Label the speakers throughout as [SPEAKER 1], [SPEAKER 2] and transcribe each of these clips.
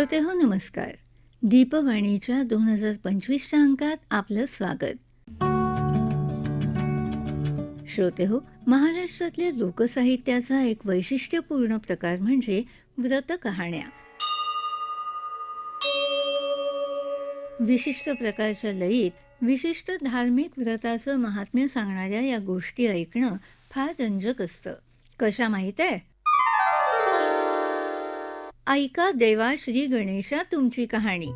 [SPEAKER 1] श्रोते हो नमस्कार. दीपवाणीच्या दोन हजार पंचवीसच्या अंकात आपलं स्वागत. श्रोते हो महाराष्ट्रातल्या लोकसाहित्याचा एक वैशिष्ट्यपूर्ण प्रकार म्हणजे व्रत कहाण्या. विशिष्ट प्रकारच्या लयीत विशिष्ट धार्मिक व्रताचं महात्म्य सांगणाऱ्या या गोष्टी ऐकणं फार रंजक असतं. कशा माहीत आहे? ऐका देवा श्री गणेशा तुमची कहाणी.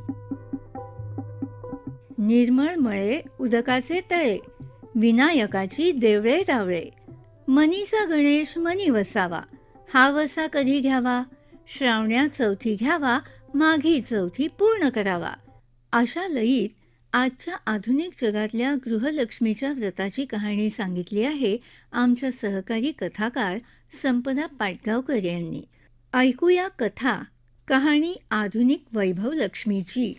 [SPEAKER 1] निर्मळ मळे उदकाचे तळे विनायकाची देवळे रावळे. मनीचा गणेश मनी वसावा हा वसा कधी घ्यावा? श्रावण्या चौथी घ्यावा माघी चौथी पूर्ण करावा. अशा लयीत आजच्या आधुनिक जगातल्या गृहलक्ष्मीच्या व्रताची कहाणी सांगितली आहे आमच्या सहकारी कथाकार संपदा पाटगावकर यांनी. ऐकूया कथा कहाणी आधुनिक वैभव लक्ष्मीची.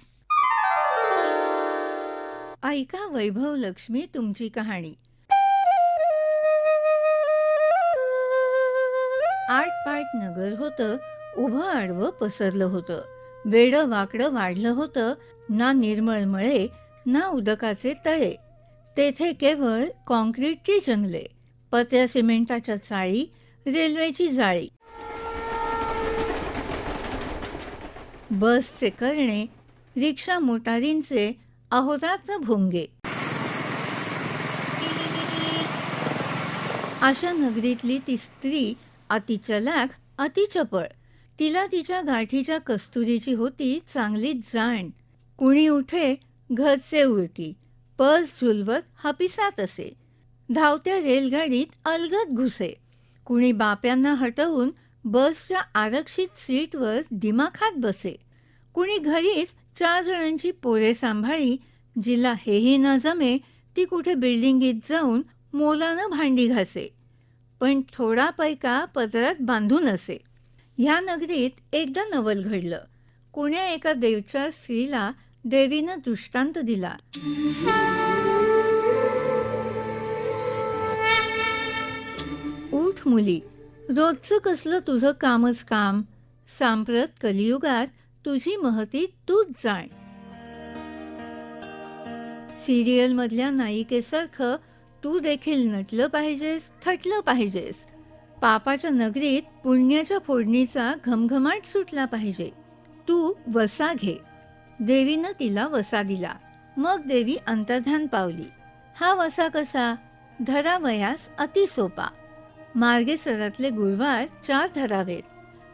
[SPEAKER 1] ऐका वैभव लक्ष्मी तुमची कहाणी. आटपाट नगर होतं उभं आडवं पसरलं होतं. वेडं वाकडं वाढलं होतं ना निर्मळ मळे ना उदकाचे तळे. तेथे केवळ कॉन्क्रीटची जंगले पत्र्या सिमेंटाच्या चाळी रेल्वेची जाळी. बसचे करणे रिक्षा मोटारींचे अहोरात्र भोंगे. अशा नगरीतली ती स्त्री अतिचलाख अतिचपळ तिला तिच्या गाठीच्या कस्तुरीची होती चांगलीच जाण. कुणी उठे घरचे उलटी. पर्स झुलवत हापिसात असे. धावत्या रेलगाडीत अलगद घुसे. कुणी बाप्यांना हटवून बसच्या आरक्षित सीटवर दिमाखात बसे. कुणी घरीच चार जणांची पोरे सांभाळी जिला हेही न जमे ती कुठे बिल्डिंगीत जाऊन मोलानं भांडी घासे. पण थोडा पैका पदरात बांधून असे ह्या नगरीत एकदा नवल घडलं. कुण्या एका देवच्या स्त्रीला देवीनं दृष्टांत दिला. ऊठ मुली. रोजचं कसलं तुझं कामच काम? सांप्रत कलियुगात तुझी महती तूच जाण. सिरियलमधल्या नायिकेसारखं तू देखील नटलं पाहिजेस थटलं पाहिजेस. पापाच्या नगरीत पुण्याच्या फोडणीचा घमघमाट सुटला पाहिजे. तू वसा घे. देवीनं तिला वसा दिला. मग देवी अंतर्धान पावली. हा वसा कसा? धरावयास अतिसोपा मार्गेसरातले गुरुवार चार धरावेत.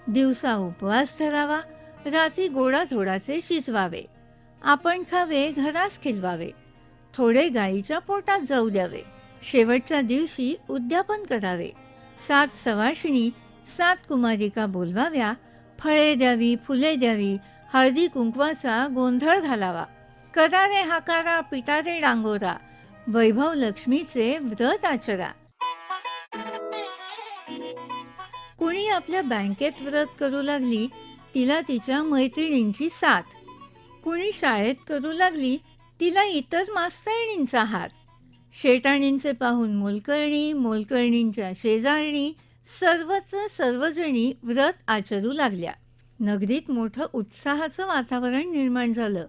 [SPEAKER 1] दिवसा उपवास धरावा रात्री गोडा थोडाचे शिजवावे. आपण खावे घरास खिलवावे. थोडे गाईच्या पोटात जाऊ द्यावे. शेवटच्या दिवशी उद्यापन करावे. सात सवाशिणी सात कुमारिका बोलवाव्या फळे द्यावी फुले द्यावी हळदी कुंकवाचा गोंधळ घालावा. करारे हाकारा पिटारे डांगोरा. वैभव लक्ष्मीचे व्रत आचरा. कुणी आपल्या बँकेत व्रत करू लागली तिला तिच्या मैत्रिणींची साथ. कुणी शाळेत करू लागली तिला इतर मास्तरणींचा हात. शेटाणींचे पाहून मोलकर्णी मोलकर्णींच्या शेजारणी सर्वच सर्वजणी व्रत आचरू लागल्या. नगरीत मोठं उत्साहाचं वातावरण निर्माण झालं.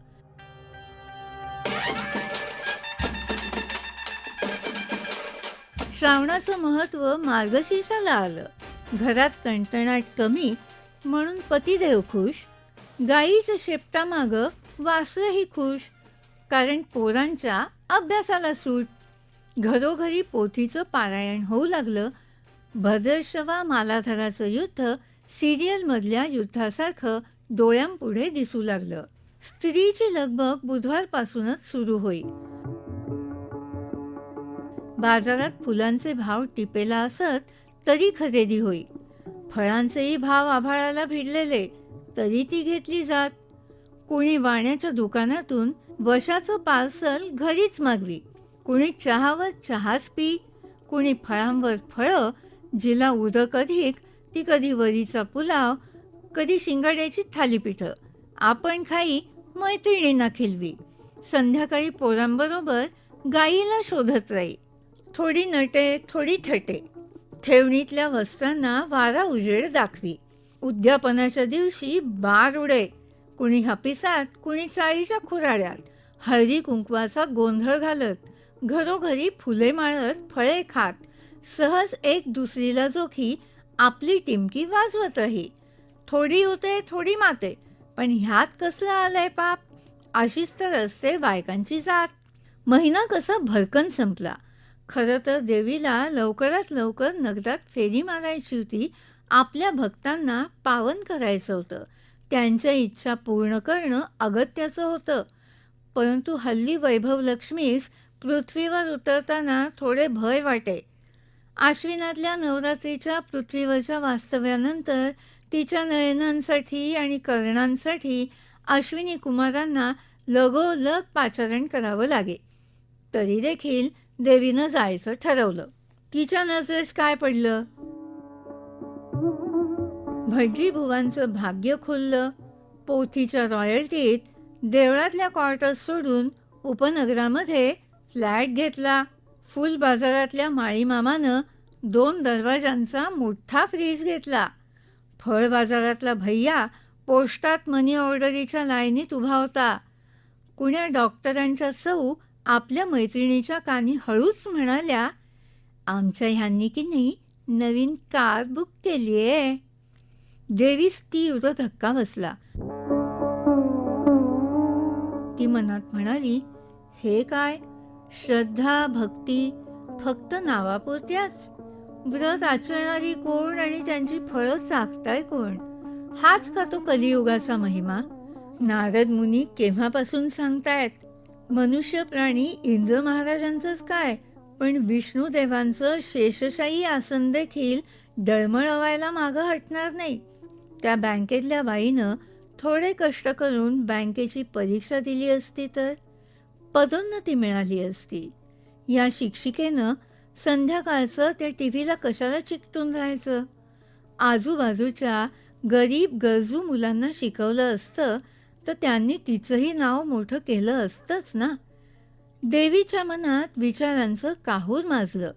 [SPEAKER 1] श्रावणाचं महत्त्व मार्गशीर्षाला आलं. घरात तणतणाट कमी म्हणून पतिदेव खुश गाईच्या शेपटामागं वासरही खुश कारण पोरांच्या अभ्यासाला सूट. घरोघरी पोथीचं पारायण होऊ लागलं. भद्रशवा मालाधराचं युद्ध सिरियलमधल्या युद्धासारखं डोळ्यांपुढे दिसू लागलं. स्त्रीची लगबग बुधवारपासूनच सुरू होई. बाजारात फुलांचे भाव टिपेला असत तरी खरेदी होई. फळांचेही भाव आभाळाला भिडलेले तरी ती घेतली जात. कोणी वाण्याच्या दुकानातून वशाचं पार्सल घरीच मागवी. कुणी चहावर चहाच पी कुणी फळांवर फळं जिला उदक अधिक ती कधी वरीचा पुलाव कधी शिंगाड्याची थालीपीठं. आपण खाई मैत्रिणींना खिलवी. संध्याकाळी पोरांबरोबर गाईला शोधत राही. थोडी नटे थोडी थटे. ठेवणीतल्या वस्त्रांना वारा उजेड दाखवी. उद्यापनाच्या दिवशी बार उडे. कुणी हपिसात कुणी चाळीच्या खुराड्यात. हळदी कुंकवाचा गोंधळ घालत. घरोघरी फुले माळत फळे खात. सहज एक दुसरीला जोखी आपली टिमकी वाजवतही. थोडी होते थोडी माते. पण ह्यात कसलं आलंय पाप? अशीच तर असते बायकांची जात. महिना कसा भरकन संपला. खरं तर देवीला लवकरात लवकर नगरात फेरी मारायची होती आपल्या भक्तांना पावन करायचं होतं. त्यांच्या इच्छा पूर्ण करणं अगत्याचं होतं. परंतु हल्ली वैभव लक्ष्मीस पृथ्वीवर उतरताना थोडे भय वाटे. आश्विनातल्या नवरात्रीच्या पृथ्वीवरच्या वास्तव्यानंतर तिच्या नयनांसाठी आणि कर्णांसाठी अश्विनी कुमारांना लगोलग पाचारण करावं लागे. तरी देखील देवीनं जायचं ठरवलं. तिच्या नजरेस काय पडलं? भटजी बुवांचं भाग्य खुललं. पोथीच्या रॉयल्टीत देवळातल्या क्वार्टर्स सोडून उपनगरामध्ये फ्लॅट घेतला. फुल बाजारातल्या माळीमामानं दोन दरवाजांचा मोठा फ्रीज घेतला. फळ बाजारातला भैया पोस्टात मनी ऑर्डरीच्या लाईनीत उभा होता. कुण्या डॉक्टरांच्या सौ आपल्या मैत्रिणीच्या कानी हळूच म्हणाल्या आमच्या ह्यांनी की नाही नवीन कार बुक केली आहे. देवीस तीव्र धक्का बसला. ती मनात म्हणाली हे काय? श्रद्धा भक्ती फक्त नावापुरत्याच? व्रत आचरणारी कोण आणि त्यांची फळं चाकताय कोण? हाच का तो कलियुगाचा महिमा? नारद मुनी केव्हापासून सांगतायत? मनुष्य प्राणी इंद्र महाराजांचंच काय? पण विष्णू देवांचं शेषशाही आसन देखील डळमळवायला मागं हटणार नाही. त्या बँकेतल्या बाईनं थोडे कष्ट करून बँकेची परीक्षा दिली असती तर? पदोन्नती मिळाली असती. या शिक्षिकेनं संध्याकाळचं त्या टी व्हीला कशाला चिकटून राहायचं? आजूबाजूच्या गरीब गरजू मुलांना शिकवलं असतं तर त्यांनी तिचंही नाव मोठं केलं असतंच ना. देवीच्या मनात विचारांचं काहूर माजलं.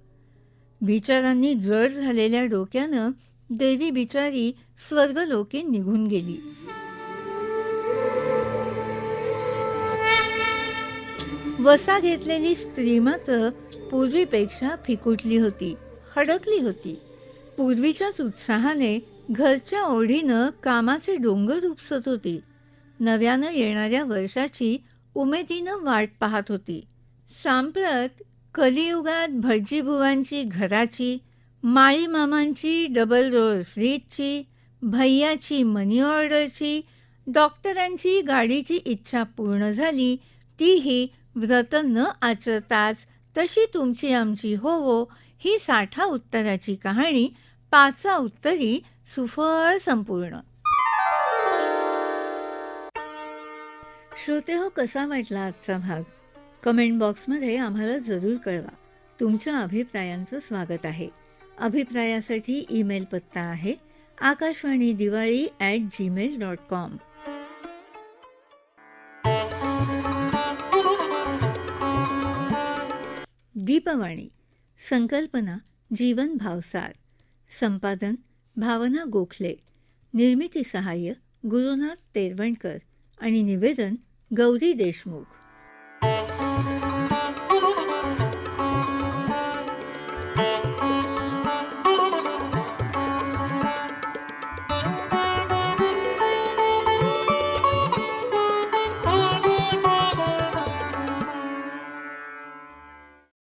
[SPEAKER 1] विचारांनी जड झालेल्या डोक्यानं देवी बिचारी स्वर्गलोकी निघून गेली. वसा घेतलेली स्त्री मात्र पूर्वीपेक्षा फिकुटली होती हडकली होती. पूर्वीच्याच उत्साहाने घरच्या ओढीनं कामाचे डोंगर उपसत होती. नव्यानं येणाऱ्या वर्षाची उमेदीनं वाट पाहत होती. सांप्रत कलियुगात भटजीबुवांची घराची माळीमामांची डबल रोल फ्रीजची भैयाची मनी ऑर्डरची डॉक्टरांची गाडीची इच्छा पूर्ण झाली तीही व्रत न आचरताच तशी तुमची आमची होवो ही साठा उत्तराची कहाणी पाचा उत्तरी सुफळ संपूर्ण. श्रोते हो कसा वाटला आजचा भाग? कमेंट बॉक्समध्ये आम्हाला जरूर कळवा. तुमच्या अभिप्रायांचं स्वागत आहे. अभिप्रायासाठी ईमेल पत्ता आहे Akashvani Diwali at Gmail dot com Deepvani संकल्पना जीवन भावसार. संपादन भावना गोखले. निर्मिती सहाय्य गुरुनाथ तेरवणकर. आणि निवेदन गौरी देशमुख.